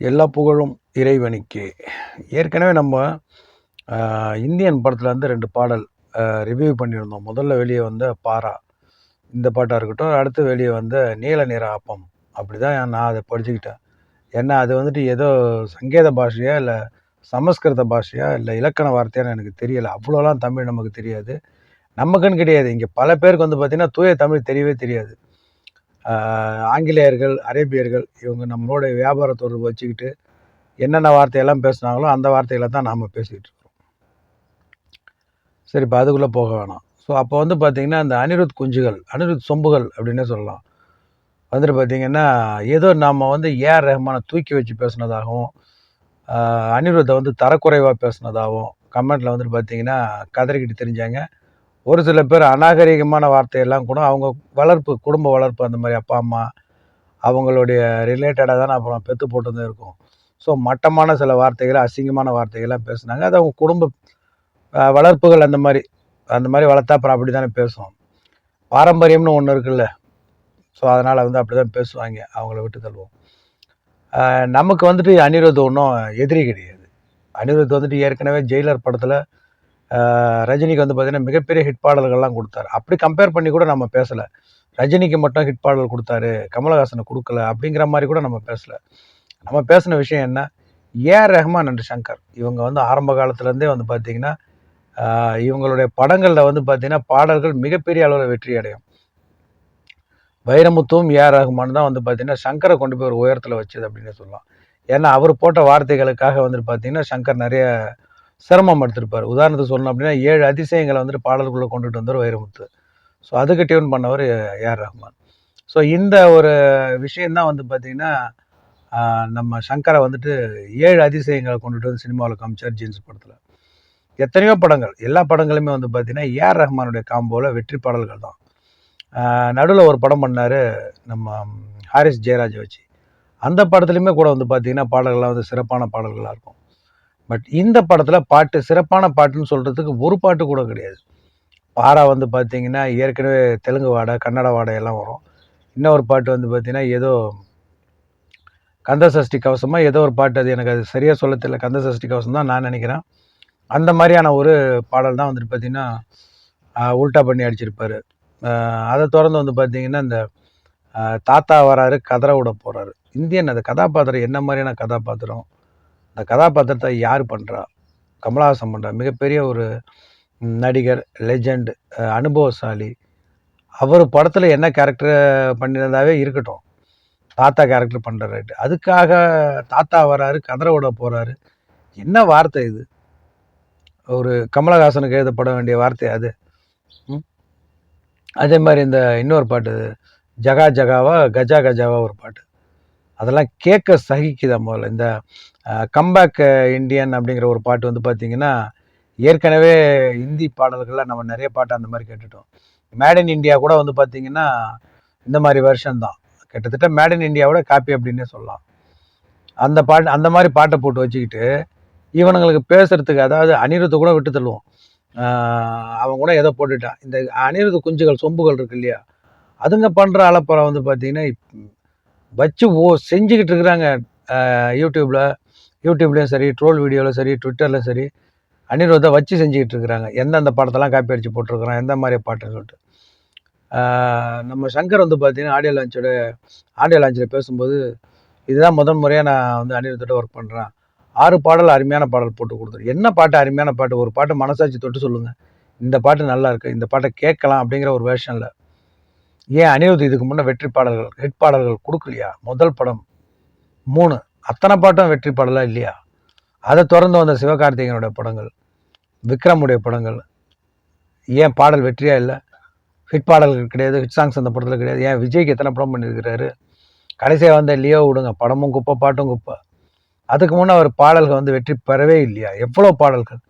எல்லா புகழும் இறைவனுக்கே. ஏற்கனவே நம்ம இந்தியன் படத்தில் வந்து ரெண்டு பாடல் ரிவ்யூ பண்ணியிருந்தோம். முதல்ல வெளியே வந்த பாரா. இந்த பாட்டாக இருக்கட்டும் அடுத்து வெளியே வந்த நீல நிற ஆப்பம் அப்படி தான் நான் அதை படிச்சுக்கிட்டேன். ஏன்னா அது வந்துட்டு ஏதோ சங்கேத பாஷையா இல்லை சமஸ்கிருத பாஷையா இல்லை இலக்கண வார்த்தையான்னு எனக்கு தெரியலை. அவ்வளோலாம் தமிழ் நமக்கு தெரியாது. நமக்குன்னு கிடையாது. இங்கே பல பேருக்கு வந்து பார்த்திங்கன்னா தூய தமிழ் தெரியவே தெரியாது. ஆங்கிலேயர்கள் அரேபியர்கள் இவங்க நம்மளோட வியாபார தொடர்பு வச்சுக்கிட்டு என்னென்ன வார்த்தையெல்லாம் பேசுனாங்களோ அந்த வார்த்தைகளை தான் நாம் பேசிக்கிட்டு இருக்கிறோம் சரி இப்போ அதுக்குள்ளே போக வேணாம். ஸோ அப்போ வந்து பார்த்திங்கன்னா அந்த அனிருத் குஞ்சுகள் அனிருத் சொம்புகள் அப்படின்னே சொல்லலாம். வந்துட்டு பார்த்திங்கன்னா ஏதோ நாம் வந்து ஏஆர் ரஹ்மானை தூக்கி வச்சு பேசுனதாகவும் அனிருத்தை வந்து தரக்குறைவாக பேசுனதாகவும் கமெண்ட்டில் வந்துட்டு பார்த்திங்கன்னா கதறிக்கிட்டு தெரிஞ்சாங்க. ஒரு சில பேர் அநாகரிகமான வார்த்தையெல்லாம் கூட அவங்க வளர்ப்பு குடும்ப வளர்ப்பு அந்த மாதிரி அப்பா அம்மா அவங்களுடைய ரிலேட்டடாக தானே அப்புறம் பெற்று போட்டு இருக்கும். ஸோ மட்டமான சில வார்த்தைகள் அசிங்கமான வார்த்தைகள்லாம் பேசுனாங்க. அது அவங்க குடும்ப வளர்ப்புகள் அந்த மாதிரி அந்த மாதிரி வளர்த்தா அப்புறம் அப்படி தானே பேசுவோம். பாரம்பரியம்னு ஒன்று இருக்குல்ல. ஸோ அதனால் வந்து அப்படி தான் பேசுவாங்க. அவங்கள விட்டு தள்ளுவோம். நமக்கு வந்துட்டு அனிருத் ஒன்றும் எதிரி கிடையாது. அனிருத் வந்துட்டு ஏற்கனவே ஜெயிலர் படத்தில் ரஜினிக்கு வந்து பார்த்திங்கன்னா மிகப்பெரிய ஹிட் பாடல்கள்லாம் கொடுத்தாரு. அப்படி கம்பேர் பண்ணி கூட நம்ம பேசலை. ரஜினிக்கு மட்டும் ஹிட் பாடல் கொடுத்தாரு கமலஹாசனை கொடுக்கல அப்படிங்கிற மாதிரி கூட நம்ம பேசலை. நம்ம பேசின விஷயம் என்ன? A R Rahman and Shankar. இவங்க வந்து ஆரம்ப காலத்துலேருந்தே வந்து பார்த்திங்கன்னா இவங்களுடைய படங்களில் வந்து பார்த்திங்கன்னா பாடல்கள் மிகப்பெரிய அளவில் வெற்றி அடையும். வைரமுத்துவும் ஏஆர் ரஹ்மான் தான் வந்து பார்த்திங்கன்னா சங்கரை கொண்டு போய் ஒரு உயரத்தில் வச்சது அப்படின்னு சொல்லலாம். ஏன்னா அவர் போட்ட வார்த்தைகளுக்காக வந்துட்டு பார்த்திங்கன்னா சங்கர் நிறைய சிரமம் எடுத்திருப்பார். உதாரணத்துக்கு சொல்லணும் அப்படின்னா ஏழு அதிசயங்களை வந்துட்டு பாடலுக்குள்ளே கொண்டுட்டு வந்தார் வைரமுத்து. ஸோ அதுக்கு டியூன் பண்ணவர் ஏஆர் ரஹ்மான். ஸோ இந்த ஒரு விஷயந்தான் வந்து பார்த்திங்கன்னா நம்ம சங்கரை வந்துட்டு ஏழு அதிசயங்களை கொண்டுட்டு வந்து சினிமாவில் காமிச்சார் ஜீன்ஸ் படத்தில். எத்தனையோ படங்கள் எல்லா படங்களுமே வந்து பார்த்திங்கன்னா ஏஆர் ரஹ்மானுடைய காம்போவில் வெற்றி பாடல்கள் தான். நடுவில் ஒரு படம் பண்ணார் நம்ம ஹாரிஸ் ஜெயராஜை வச்சு. அந்த படத்துலையுமே கூட வந்து பார்த்திங்கன்னா பாடல்கள்லாம் வந்து சிறப்பான பாடல்களாக இருக்கும். பட் இந்த படத்தில் பாட்டு சிறப்பான பாட்டுன்னு சொல்கிறதுக்கு ஒரு பாட்டு கூட கிடையாது. பாரா வந்து பார்த்திங்கன்னா ஏற்கனவே தெலுங்கு வாடை கன்னட வாடை எல்லாம் வரும். இன்னொரு பாட்டு வந்து பார்த்திங்கன்னா ஏதோ கந்த சஷ்டி கவசமாக ஏதோ ஒரு பாட்டு. அது எனக்கு அது சரியாக சொல்ல தெரியல. கந்த சஷ்டி கவசம் தான் நான் நினைக்கிறேன். அந்த மாதிரியான ஒரு பாடல் தான் வந்துட்டு பார்த்திங்கன்னா உல்ட்டா பண்ணி அடிச்சிருப்பார். அதை தொடர்ந்து வந்து பார்த்திங்கன்னா இந்த தாத்தா வராரு கதரை விட போகிறாரு இந்தியன் அது கதாபாத்திரம் என்ன மாதிரியான கதாபாத்திரம்? அந்த கதாபாத்திரத்தை யார் பண்ணுறா கமலஹாசன் பண்ணுறா மிகப்பெரிய ஒரு நடிகர் லெஜண்ட் அனுபவசாலி. அவர் படத்தில் என்ன கேரக்டர் பண்ணியிருந்தாவே இருக்கட்டும். தாத்தா கேரக்டர் பண்ணுறாரு அதுக்காக தாத்தா வராரு கதற விட போகிறாரு என்ன வார்த்தை இது? ஒரு கமலஹாசனுக்கு எழுதப்பட வேண்டிய வார்த்தை அது. அதே மாதிரி இந்த இன்னொரு பாட்டு ஜகா ஜகாவா கஜா கஜாவா ஒரு பாட்டு. அதெல்லாம் கேட்க சகிக்குதா முதல்ல. இந்த கம்பேக் இண்டியன் அப்படிங்கிற ஒரு பாட்டு வந்து பார்த்திங்கன்னா ஏற்கனவே ஹிந்தி பாடல்களில் நம்ம நிறைய பாட்டு அந்த மாதிரி கேட்டுட்டோம். மேட் இன் இண்டியா கூட வந்து பார்த்திங்கன்னா இந்த மாதிரி வருஷன் தான். கிட்டத்தட்ட மேட் இன் இண்டியாவோட காப்பி அப்படின்னே சொல்லலாம். அந்த பாட்டு அந்த மாதிரி பாட்டை போட்டு வச்சுக்கிட்டு இவனுங்களுக்கு பேசுகிறதுக்கு அதாவது அனிருத்தை கூட விட்டு தள்ளுவோம். அவன் கூட எதை போட்டுட்டான். இந்த அனிருத குஞ்சுகள் சொம்புகள் இருக்கு இல்லையா? அதுங்க பண்ணுற அலப்பறம் வந்து பார்த்திங்கன்னா வச்சு ஓ செஞ்சுக்கிட்டு இருக்கிறாங்க யூடியூப்பில் யூடியூப்லேயும் சரி ட்ரோல் வீடியோவில் சரி ட்விட்டரில் சரி அனிருத்தை வச்சு செஞ்சுக்கிட்டு இருக்கிறாங்க. எந்தெந்த படத்தெல்லாம் காப்பி அடித்து போட்டிருக்கிறோம் எந்த மாதிரி பாட்டுன்னு சொல்லிட்டு. நம்ம சங்கர் வந்து பார்த்தீங்கன்னா ஆடியோ லான்ச்சோட ஆடியோ லான்ச்சில் பேசும்போது இதுதான் முதன் முறையாக நான் வந்து அனிருத்தோட ஒர்க் பண்ணுறேன் ஆறு பாடல் அருமையான பாடல் போட்டு கொடுத்துரு. என்ன பாட்டு அருமையான பாட்டு? ஒரு பாட்டு மனசாட்சி தொட்டு சொல்லுங்கள் இந்த பாட்டு நல்லா இருக்குது இந்த பாட்டை கேட்கலாம் அப்படிங்கிற ஒரு வேஷனில் ஏன் அனிருத் இதுக்கு முன்னே வெற்றி பாடல்கள் ஹிட் பாடல்கள் கொடுக்கலையா? முதல் படம் மூணு. அத்தனை பாட்டும் வெற்றி பாடலாக இல்லையா? அதை தொடர்ந்து வந்த சிவகார்த்திகனுடைய படங்கள் விக்ரமுடைய படங்கள் ஏன் பாடல் வெற்றியாக இல்லை? ஹிட் பாடல்கள் கிடையாது ஹிட் சாங்ஸ் அந்த படத்தில் கிடையாது. ஏன் விஜய்க்கு எத்தனை படம் பண்ணியிருக்கிறாரு? கடைசியாக வந்த லியோ விடுங்க படமும் குப்பை பாட்டும் குப்பை. அதுக்கு முன்னே அவர் பாடல்கள் வந்து வெற்றி பெறவே இல்லையா? எவ்வளோ பாடல்கள்?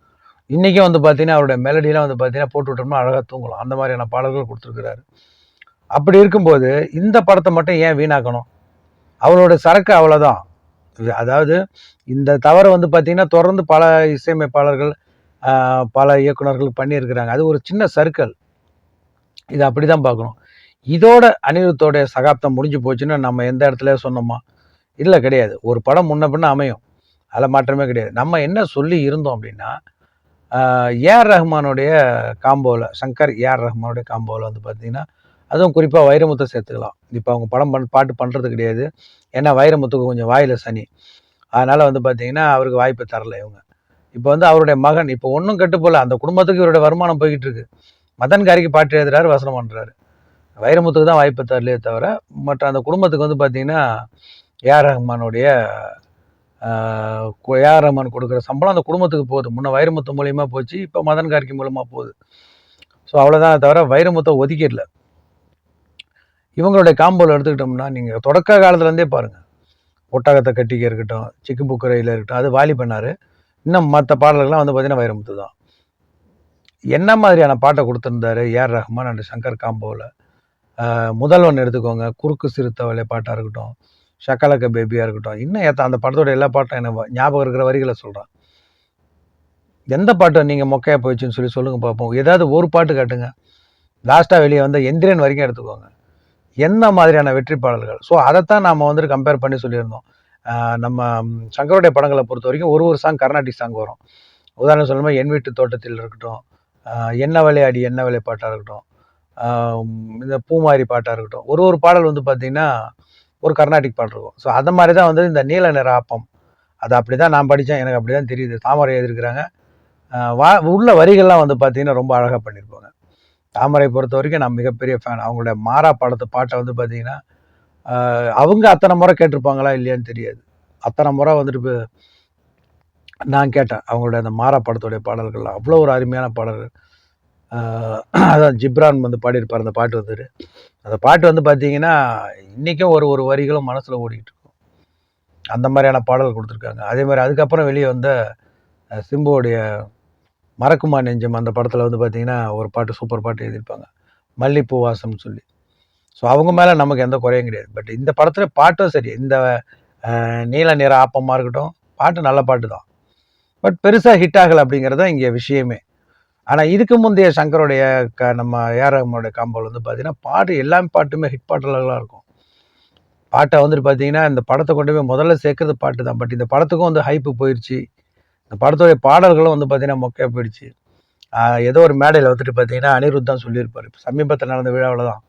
இன்றைக்கும் வந்து பார்த்தீங்கன்னா அவருடைய மெலடியெலாம் வந்து பார்த்தீங்கன்னா போட்டு விட்டோம்னா அழகாக தூங்கலாம். அந்த மாதிரியான பாடல்கள் கொடுத்துருக்கிறாரு. அப்படி இருக்கும்போது இந்த படத்தை மட்டும் ஏன் வீணாக்கணும்? அவரோட சரக்கு அவ்வளோதான் அதாவது இந்த தவறை வந்து பார்த்திங்கன்னா தொடர்ந்து பல இசையமைப்பாளர்கள் பல இயக்குநர்கள் பண்ணியிருக்கிறாங்க. அது ஒரு சின்ன சர்க்கிள். இது அப்படி தான் பார்க்கணும். இதோட அனிருத்தோடைய சகாப்தம் முடிஞ்சு போச்சுன்னா நம்ம எந்த இடத்துல சொன்னோமா? இல்லை கிடையாது. ஒரு படம் முன்ன பின்ன அமையும். அதில் மாற்றமே கிடையாது. நம்ம என்ன சொல்லி இருந்தோம் அப்படின்னா ஏஆர் ரஹ்மானுடைய காம்போவில் சங்கர் ஏஆர் ரஹ்மானுடைய காம்போவில் வந்து பார்த்தீங்கன்னா அதுவும் குறிப்பாக வைரமுத்தை சேர்த்துக்கலாம். இப்போ அவங்க படம் பண் பாட்டு பண்ணுறது கிடையாது. ஏன்னா வைரமுத்துக்கு கொஞ்சம் வாயில் சனி. அதனால் வந்து பார்த்திங்கன்னா அவருக்கு வாய்ப்பு தரல இவங்க. இப்போ வந்து அவருடைய மகன் இப்போ ஒன்றும் கெட்டு போகல அந்த குடும்பத்துக்கு இவருடைய வருமானம் போய்கிட்டு இருக்கு. மதன் காரிக்கு பாட்டு எழுதுறாரு வசனம் பண்ணுறாரு வைரமுத்துக்கு தான் வாய்ப்பு தரலையே தவிர மற்ற அந்த குடும்பத்துக்கு வந்து பார்த்திங்கன்னா ஏஆர் ரஹ்மானுடைய ஏஆர் ரஹ்மான் கொடுக்குற சம்பளம் அந்த குடும்பத்துக்கு போகுது. முன்ன வைரமுத்து மூலியமாக போச்சு இப்போ மதன் கார்கி மூலமாக போகுது. ஸோ அவ்வளோதான் தவிர வைரமுத்தை ஒதுக்கிடல. இவங்களுடைய காம்போவில் எடுத்துக்கிட்டோம்னா நீங்கள் தொடக்க காலத்துலேருந்தே பாருங்கள் ஒட்டகத்தை கட்டிக்க இருக்கட்டும் சிக்கு புக்கரையில் இருக்கட்டும் அது வாலி பண்ணார் இன்னும் மற்ற பாடல்கள்லாம் வந்து பார்த்தீங்கன்னா வைரமுத்து தான். என்ன மாதிரியான பாட்டை கொடுத்துருந்தாரு A R Rahman and Shankar காம்போவில் Mudhalvan எடுத்துக்கோங்க. குறுக்கு சிறுத்தவளை பாட்டாக இருக்கட்டும் ஷக்கலக்க பேபியாக இருக்கட்டும். இன்னும் ஏற்ற அந்த படத்தோட எல்லா பாட்டும் எனக்கு ஞாபகம் இருக்கிற வரிகளை சொல்கிறேன் எந்த பாட்டை நீங்கள் மொக்கையாக போயிடுச்சுன்னு சொல்லி சொல்லுங்கள் பார்ப்போம் ஏதாவது ஒரு பாட்டு காட்டுங்க. லாஸ்ட்டாக வெளியே வந்த எந்திரன் வரைக்கும் எடுத்துக்கோங்க. என்ன மாதிரியான வெற்றி பாடல்கள்? ஸோ அதைத்தான் நாம் வந்துட்டு கம்பேர் பண்ணி சொல்லியிருந்தோம். நம்ம சங்கருடைய படங்களை பொறுத்த வரைக்கும் ஒரு ஒரு சாங் கர்நாடிக் சாங் வரும். உதாரணம் சொல்லணுமா என் வீட்டு தோட்டத்தில் இருக்கட்டும் என்ன விளையாடி என்ன விலை பாட்டாக இருக்கட்டும் இந்த பூமாரி பாட்டாக இருக்கட்டும். ஒரு ஒரு பாடல் வந்து பார்த்திங்கன்னா ஒரு கர்நாடிக் பாடல் இருக்கும். ஸோ அதை மாதிரி தான் வந்து இந்த நீல நிற ஆப்பம் அது அப்படி தான் நான் படித்தேன் எனக்கு அப்படி தான் தெரியுது. தாமரை எழுதியிருக்கிறாங்க. வா உள்ள வரிகள்லாம் வந்து பார்த்திங்கன்னா ரொம்ப அழகாக பண்ணியிருப்பாங்க. தாமரை பொறுத்த வரைக்கும் நான் மிகப்பெரிய ஃபேன் அவங்களுடைய மாறா படத்தை பாட்டை வந்து பார்த்திங்கன்னா அவங்க அத்தனை முறை கேட்டிருப்பாங்களா இல்லையான்னு தெரியாது. அத்தனை முறை வந்துட்டு நான் கேட்டேன் அவங்களுடைய அந்த மாறா படத்துடைய பாடல்கள். அவ்வளோ ஒரு அருமையான பாடல்கள். அதான் ஜிப்ரான் வந்து பாடியிருப்பார் அந்த பாட்டு வந்துட்டு. அந்த பாட்டு வந்து பார்த்தீங்கன்னா இன்றைக்கும் ஒரு ஒரு வரிகளும் மனசில் ஓடிக்கிட்டு இருக்கும். அந்த மாதிரியான பாடல் கொடுத்துருக்காங்க. அதே மாதிரி அதுக்கப்புறம் வெளியே வந்த சிம்புவோடைய மறக்குமா நெஞ்சம்? அந்த படத்தில் வந்து பார்த்திங்கன்னா ஒரு பாட்டு சூப்பர் பாட்டு எழுதியிருப்பாங்க. மல்லிப்பூ வாசம்னு சொல்லி. ஸோ அவங்க மேலே நமக்கு எந்த குறையும் கிடையாது. பட் இந்த படத்தில் பாட்டும் சரி. இந்த நீல நிற ஆப்பமாக இருக்கட்டும் பாட்டு நல்ல பாட்டு தான். பட் பெருசாக ஹிட் ஆகலை அப்படிங்கிறது தான் இங்கே விஷயமே. ஆனால் இதுக்கு முந்தைய சங்கருடைய க நம்ம ஏஆர் ரஹ்மானுடைய காம்போல் வந்து பார்த்திங்கன்னா பாட்டு எல்லாமே பாட்டுமே ஹிட் பாட்டுகளாக இருக்கும். பாட்டை வந்துட்டு பார்த்தீங்கன்னா இந்த படத்தை கொண்டு போய் முதல்ல சேர்க்கறது பாட்டு தான். பட் இந்த படத்துக்கும் வந்து ஹைப்பு போயிடுச்சு இந்த படத்துடைய பாடல்களும் வந்து பார்த்தீங்கன்னா மொக்கையாக போயிடுச்சு. ஏதோ ஒரு மேடையில் வந்துட்டு பார்த்தீங்கன்னா அனிருத் தான் சொல்லியிருப்பார். இப்போ சமீபத்தில் நடந்த விழாவில் தான்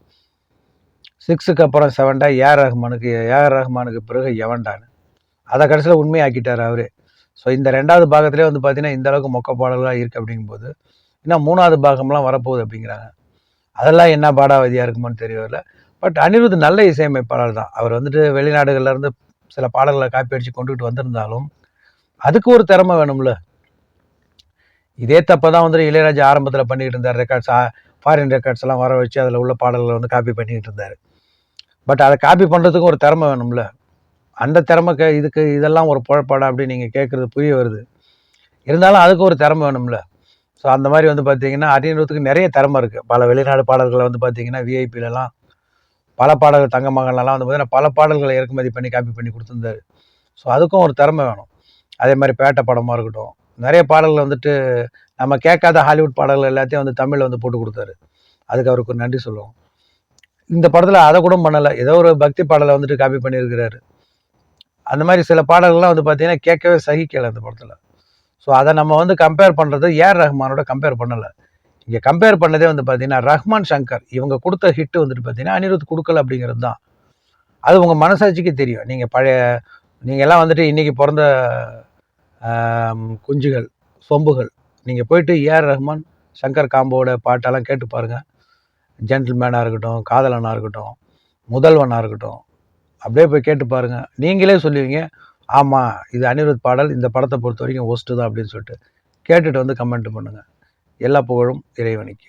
சிக்ஸுக்கு அப்புறம் செவன்டா ஏஆர் ரஹ்மானுக்கு ஏஆர் ரஹ்மானுக்கு பிறகு எவன்டான்னு. அதை கடைசியில் உண்மையாக்கிட்டார் அவரே. ஸோ இந்த ரெண்டாவது பாகத்திலே வந்து பார்த்தீங்கன்னா இந்த அளவுக்கு மொக்க பாடல்களாக இருக்குது அப்படிங்கும்போது இன்னும் மூணாவது பாகம்லாம் வரப்போகுது அப்படிங்கிறாங்க. அதெல்லாம் என்ன பாடாவதியாக இருக்குமோன்னு தெரியவில்லை. பட் அனிருத் நல்ல இசையமைப்பாளர் தான். அவர் வந்துட்டு வெளிநாடுகள்லேருந்து சில பாடல்களை காப்பி அடித்து கொண்டுகிட்டு வந்திருந்தாலும் அதுக்கு ஒரு திறமை வேணும்ல. இதே தப்பை தான் வந்து இளையராஜா ஆரம்பத்தில் பண்ணிக்கிட்டு இருந்தார். ரெக்கார்ட்ஸ் ஃபாரின் ரெக்கார்ட்ஸ் எல்லாம் வர வச்சு அதில் உள்ள பாடல்களை வந்து காப்பி பண்ணிக்கிட்டு இருந்தார். பட் அதை காப்பி பண்ணுறதுக்கு ஒரு திறமை வேணும்ல. அந்த திறமை க இதுக்கு இதெல்லாம் ஒரு புழப்பாடா அப்படின்னு நீங்கள் கேட்குறது புரிய வருது. இருந்தாலும் அதுக்கு ஒரு திறமை வேணும்ல. ஸோ அந்த மாதிரி வந்து பார்த்தீங்கன்னா அரியணுறதுக்கு நிறைய திறமை இருக்குது பல வெளிநாடு பாடல்களை வந்து பார்த்தீங்கன்னா விஐபிலலாம் பல பாடல்கள் தங்க மகன்லாம் வந்து பார்த்தீங்கன்னா பல பாடல்களை இறக்குமதி பண்ணி காப்பி பண்ணி கொடுத்துருந்தாரு. ஸோ அதுக்கும் ஒரு திறமை வேணும். அதே மாதிரி பேட்டை படமாக இருக்கட்டும். நிறைய பாடல்கள் வந்துட்டு நம்ம கேட்காத ஹாலிவுட் பாடல்கள் எல்லாத்தையும் வந்து தமிழில் வந்து போட்டு கொடுத்தாரு. அதுக்கு அவருக்கு ஒரு நன்றி சொல்லுவோம். இந்த படத்தில் அதை கூட பண்ணலை. ஏதோ ஒரு பக்தி பாடலை வந்துட்டு காப்பி பண்ணியிருக்கிறாரு. அந்த மாதிரி சில பாடல்கள்லாம் வந்து பார்த்தீங்கன்னா கேட்கவே சகிக்கலை அந்த படத்தில். ஸோ அதை நம்ம வந்து கம்பேர் பண்ணுறது ஏஆர் ரஹ்மானோட கம்பேர் பண்ணலை. இங்கே கம்பேர் பண்ணதே வந்து பார்த்தீங்கன்னா ரஹ்மான் சங்கர் இவங்க கொடுத்த ஹிட்டு வந்துட்டு பார்த்தீங்கன்னா அனிருத் கொடுக்கல அப்படிங்கிறது தான். அது உங்கள் மனசாட்சிக்கு தெரியும். நீங்கள் பழைய நீங்கள் எல்லாம் வந்துட்டு இன்றைக்கி பிறந்த குஞ்சுகள் சொம்புகள். நீங்கள் போயிட்டு ஏஆர் ரஹ்மான் சங்கர் காம்போட பாட்டெல்லாம் கேட்டு பாருங்கள் ஜென்டில்மேனாக இருக்கட்டும் காதலனாக இருக்கட்டும் முதல்வனாக இருக்கட்டும் அப்படியே போய் கேட்டு பாருங்கள் நீங்களே சொல்லுவீங்க ஆமாம் இது அனிருத் பாடல் இந்த படத்தை பொறுத்த வரைக்கும் ஒஸ்ட்டு தான் அப்படின்னு சொல்லிட்டு. கேட்டுட்டு வந்து கமெண்ட் பண்ணுங்கள் எல்லா புகழும் இறைவனுக்கு.